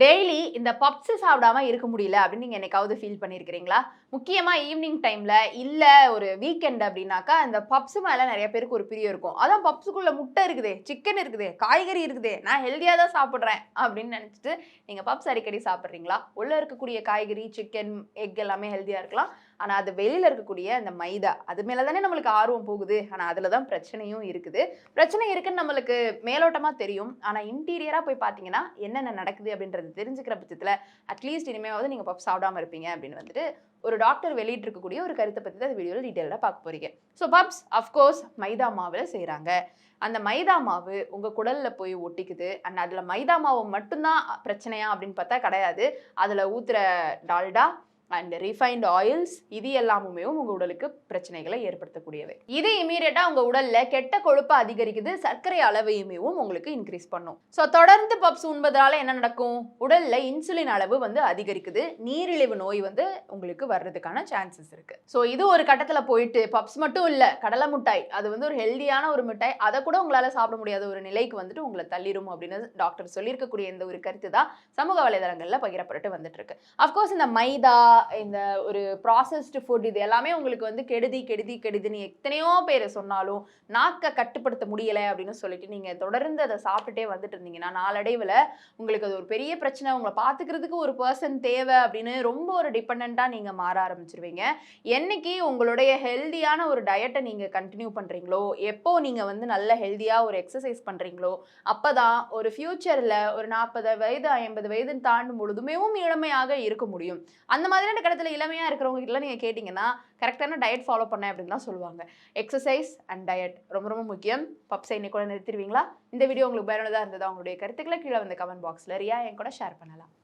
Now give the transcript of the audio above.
Daily இந்த puffs சாப்பிடாம இருக்க முடியல அப்படின்னு நீங்கள் என்னைக்காவது ஃபீல் பண்ணியிருக்கிறீங்களா முக்கியமாக ஈவினிங் டைமில் இல்லை ஒரு வீக்கெண்ட் அப்படின்னாக்கா இந்த பப்ஸ் மேலே நிறைய பேருக்கு ஒரு பிரியம் இருக்கும். அதான் பப்ஸுக்குள்ளே முட்டை இருக்குது சிக்கன் இருக்குது காய்கறி இருக்குது நான் ஹெல்த்தியாக தான் சாப்பிட்றேன் அப்படின்னு நினச்சிட்டு நீங்கள் பப்ஸ் அடிக்கடி சாப்பிட்றீங்களா? உள்ளே இருக்கக்கூடிய காய்கறி சிக்கன் எக் எல்லாமே ஹெல்த்தியாக இருக்கலாம். ஆனால் அது வெளியில் இருக்கக்கூடிய அந்த மைதா அது மேலே தானே நம்மளுக்கு ஆர்வம் போகுது. ஆனால் அதில் தான் பிரச்சனையும் இருக்குது. பிரச்சனை இருக்குன்னு நம்மளுக்கு மேலோட்டமாக தெரியும். ஆனால் இன்டீரியராக போய் பார்த்தீங்கன்னா என்னென்ன நடக்குது அப்படின்றது தெரிஞ்சுக்கிற பட்சத்தில் அட்லீஸ்ட் இனிமேவாவது நீங்கள் பப் சாப்பிடாமல் இருப்பீங்க அப்படின்னு வந்துட்டு ஒரு டாக்டர் வெளியிட்டிருக்கக்கூடிய ஒரு கருத்தை பற்றி தான் வீடியோவில் டீட்டெயிலாக பார்க்க போகிறீங்க ஸோ பப்ஸ் அஃப்கோர்ஸ் மைதா மாவில் செய்கிறாங்க அந்த மைதா மாவு உங்கள் குடலில் போய் ஒட்டிக்குது. அண்ட் அதில் மைதா மாவு மட்டும்தான் பிரச்சனையா அப்படின்னு பார்த்தா கிடையாது. அதில் ஊற்றுற டால்டா அண்ட் ரிஃபைன்ட் ஆயில்ஸ் இது எல்லாமுமே உங்கள் உடலுக்கு பிரச்சனைகளை ஏற்படுத்தக்கூடியவை. இது இமீடியட்டாக உங்கள் உடலில் கெட்ட கொழுப்பை அதிகரிக்குது சர்க்கரை அளவையுமேவும் உங்களுக்கு இன்க்ரீஸ் பண்ணும். ஸோ தொடர்ந்து பப்ஸ் உண்பதால் என்ன நடக்கும்? உடலில் இன்சுலின் அளவு வந்து அதிகரிக்குது நீரிழிவு நோய் வந்து உங்களுக்கு வர்றதுக்கான சான்சஸ் இருக்குது ஸோ இது ஒரு கட்டத்தில் போயிட்டு பப்ஸ் மட்டும் இல்லை கடலை மிட்டாய் அது வந்து ஒரு ஹெல்தியான ஒரு மிட்டாய் அதை கூட உங்களால் சாப்பிட முடியாத ஒரு நிலைக்கு வந்துட்டு உங்களை தள்ளிரும் அப்படின்னு டாக்டர் சொல்லியிருக்கக்கூடிய இந்த ஒரு கருத்து தான் சமூக வலைதளங்களில் பகிரப்பட்டு வந்துட்டு இருக்கு. அஃப்கோர்ஸ் இந்த மைதா இந்த ஒரு ப்ராசஸ்டு ஃபுட் இது எல்லாமே உங்களுக்கு வந்து கெடுதி கெடுதி கெடுதின்னு எத்தனையோ பேர் சொன்னாலும் நாக்கை கட்டுப்படுத்த முடியலை அப்படின்னு சொல்லிட்டு நீங்கள் தொடர்ந்து அதை சாப்பிட்டுட்டே வந்துட்டு இருந்தீங்கன்னா நாளடைவில் உங்களுக்கு அது ஒரு பெரிய பிரச்சனை. உங்களை பார்த்துக்கிறதுக்கு ஒரு பர்சன் தேவை அப்படின்னு ரொம்ப ஒரு டிபெண்ட்டாக நீங்கள் மாற ஆரம்பிச்சிருவீங்க. என்னைக்கு உங்களுடைய ஹெல்தியான ஒரு டயட்டை நீங்கள் கண்டினியூ பண்ணுறீங்களோ எப்போ நீங்கள் வந்து நல்ல ஹெல்தியாக ஒரு எக்ஸசைஸ் பண்ணுறீங்களோ அப்போ தான் ஒரு ஃப்யூச்சரில் ஒரு நாற்பது வயது ஐம்பது வயதுன்னு தாண்டும் பொழுதுமே இளமையாக இருக்க முடியும். அந்த மாதிரி மாதிரியான கடத்தில் இளமையாக இருக்கிறவங்க கிட்ட நீங்கள் கேட்டிங்கன்னா கரெக்டான டயட் ஃபாலோ பண்ணேன் அப்படின்னு தான் சொல்லுவாங்க. எக்ஸசைஸ் அண்ட் டயட் ரொம்ப ரொம்ப முக்கியம். பப்ஸை இன்னைக்கு கூட நிறுத்திடுவீங்களா? இந்த வீடியோ உங்களுக்கு பயனுள்ளதாக இருந்தது? அவங்களுடைய கருத்துக்களை கீழே வந்து கமெண்ட் பாக்ஸில் ரியா என் கூட ஷேர் பண்ணலாம்.